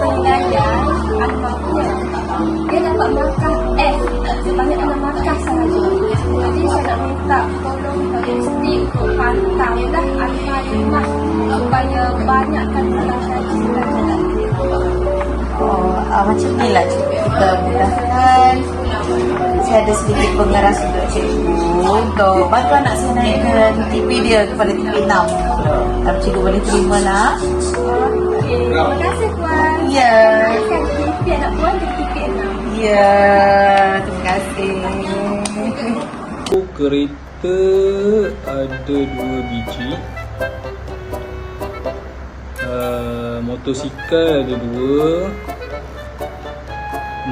penilaian akhirnya. Dia dapat markah F sebanyak enam markah sahaja. Jadi saya nak minta tolong Puan Kristi untuk pantaulah akhirnya supaya banyakkan pelajaran pelajaran. Oh, uh, macam ni lah. Kita mudahkan. Saya ada sedikit pengeras untuk cikgu untuk bantu anak saya naikkan TV dia kepada TV 6. Tapi cikgu boleh terima lah. Terima kasih Puan. Ya. TV anak Puan di TV 6. Ya, terima kasih. Kereta ada dua biji uh, Motosikal ada dua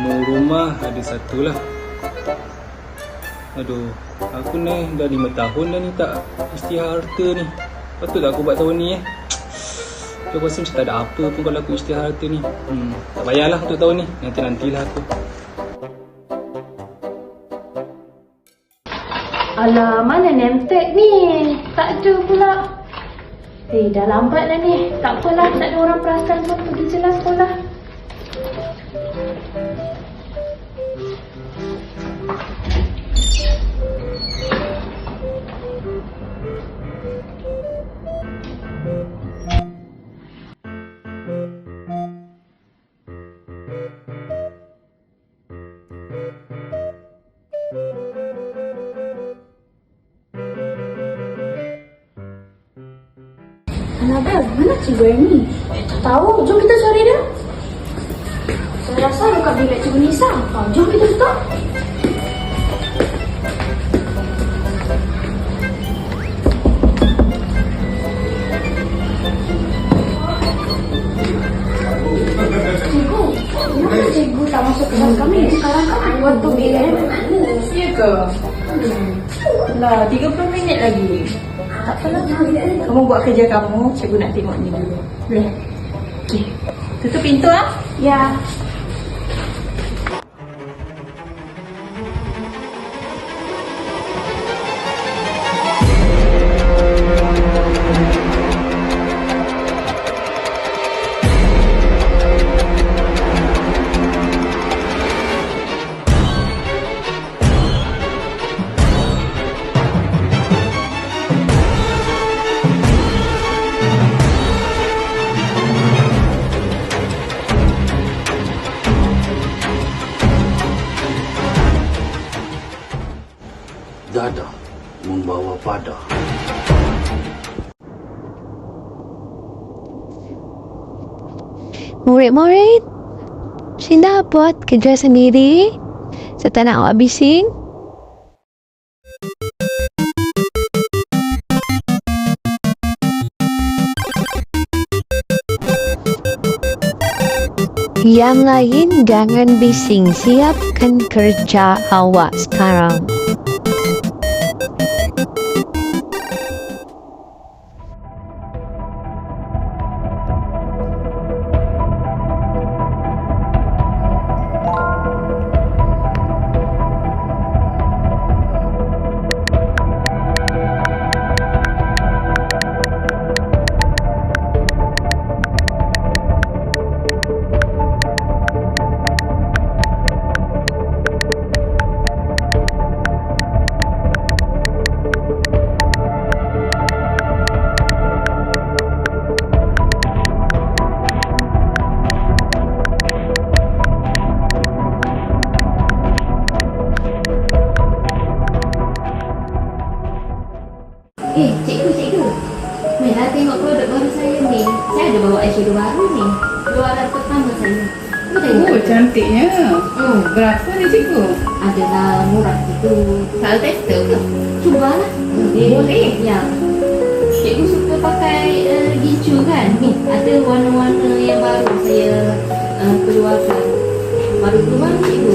Mau rumah ada satu lah Aduh Aku ni dah lima tahun dah ni tak Isytihar harta ni Patut tak aku buat tahun ni eh Aku rasa macam tak ada apa pun kalau aku isytihar harta ni hmm, Tak payahlah untuk tahun ni Nanti-nantilah aku Alah, mana name tag ni? Tak ada pula. Eh, dah lambat dah ni. Tak apalah, tak ada orang perasan pun pergi je lah sekolah. Bel, mana cikgu ni? Tak tahu. Jom kita cari dia. Saya rasa dekat bilik cikgu Nisa. Jom kita buka. Cikgu, cikgu tak masuk kelas kami? Sekarang kan waktu bilik? Ya ke? Lah, 30 minit lagi. Tak apalah. Kamu buat kerja kamu, cikgu nak tengok ni dulu. Boleh? Okey. Tutup pintu ah. Ya. Dada membawa pada. Murid-murid, Shinda buat kerja sendiri. Saya tak nak awak bising. Yang lain jangan bising. Siapkan kerja awak sekarang. Eyeshadow baru ni. Luaran pertama saya. Tengok. Oh, cantiknya. Hmm, Berapa ni cikgu? adalah murah itu. Tak tester ke? Cubalah. Boleh. Boleh. Ya. Cikgu suka pakai uh, gincu kan? Ni, ada warna-warna yang baru saya uh, keluarkan. Baru keluar cikgu.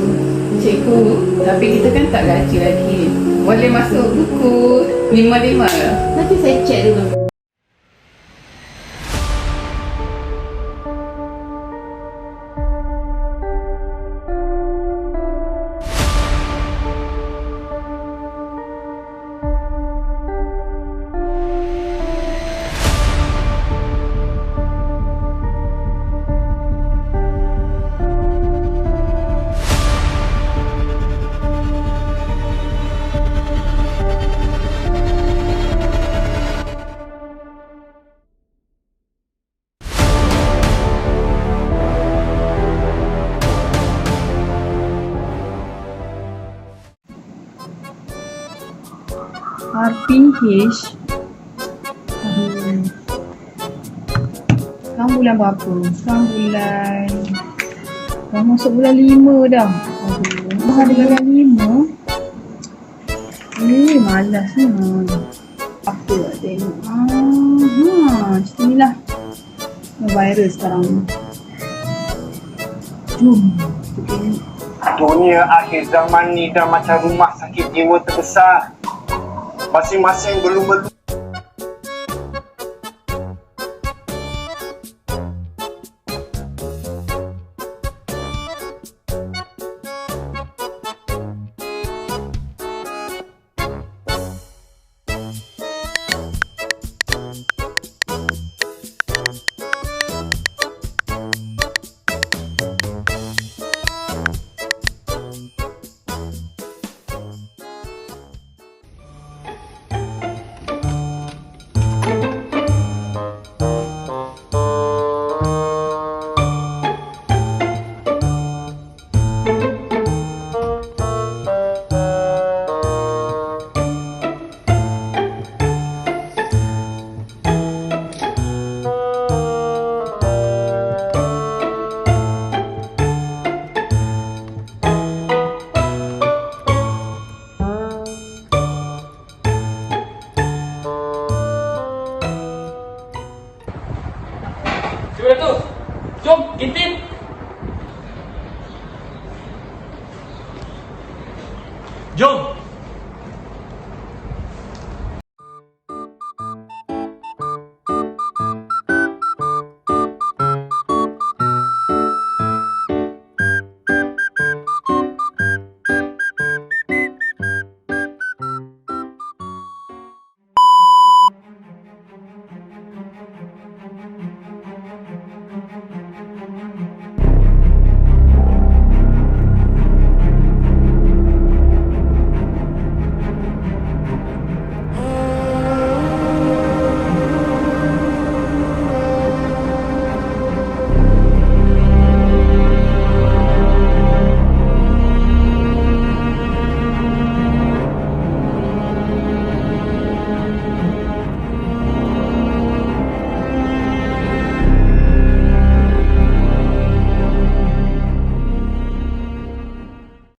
Cikgu, tapi kita kan tak gaji lagi. Boleh masuk buku lima-lima? Nanti saya cek dulu. RPH. Aduh. Sekarang bulan berapa? Sekarang bulan... Dah masuk bulan lima dah. Aduh. Ada bulan lima. Eh, malas ni. Apa nak tengok? Ah, ha, macam ni lah. Viral sekarang ni. Jom. Dunia akhir zaman ni dah macam rumah sakit jiwa terbesar. masing-masing belum belum